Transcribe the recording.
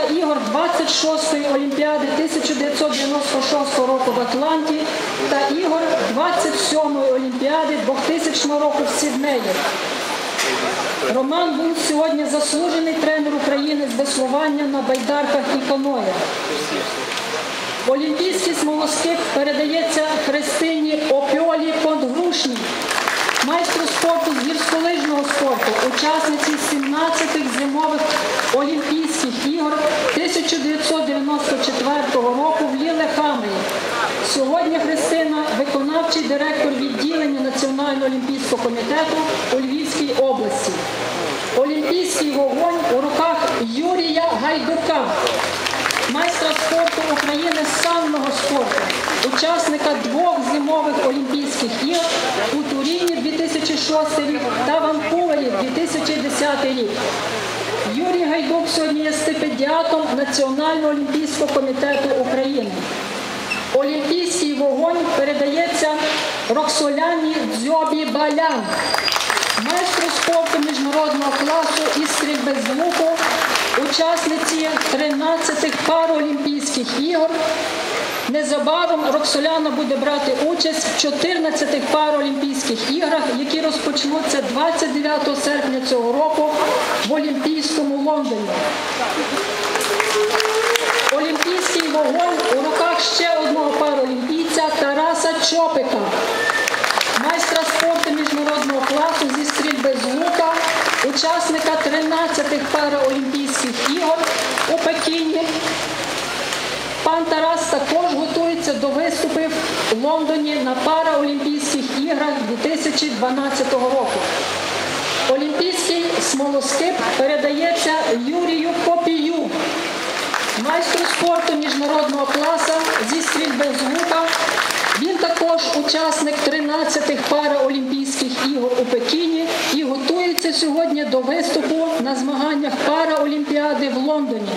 ігор 26-ї Олімпіади 1996 року в Атланті та ігор 27-ї Олімпіади 2000 року в Сіднеї. Роман був сьогодні заслужений тренер України з веслування на байдарках і каноях. Олімпійський смолоскип передається Христині Опіолі Подгрушній, майстру спорту з гірськолижного спорту, учасниці 17-х зимових Олімпійських 1994 року в Лілехамері. Сьогодні Христина виконавчий директор відділення Національного олімпійського комітету у Львівській області. Олімпійський вогонь у руках Юрія Гайдука майстра спорту України з санного спорту, учасника двох зимових Олімпійських ігор у Туріні 2006 рік та Ванкувері 2010 рік. Юрій Гайдук сьогодні є стипендіатом Національного олімпійського комітету України. Олімпійський вогонь передається Роксоляні Дзьобі Балян, майстру спорту міжнародного класу із стрільби з луку, учасниці 13 параолімпійських ігор. Незабаром Роксоляна буде брати участь в 14 параолімпійських іграх, які розпочнуться 29 серпня цього року Лондоні. Олімпійський вогонь у руках ще одного параолімпійця Тараса Чопика, майстра спорту міжнародного класу зі стрільби з лука, учасника 13-х параолімпійських ігор у Пекіні. Пан Тарас також готується до виступів в Лондоні на параолімпійських іграх 2012 року. Олімпійський смолоскип майстру спорту міжнародного класу зі стрільби з лука. Він також учасник 13-х параолімпійських ігор у Пекіні і готується сьогодні до виступу на змаганнях параолімпіади в Лондоні.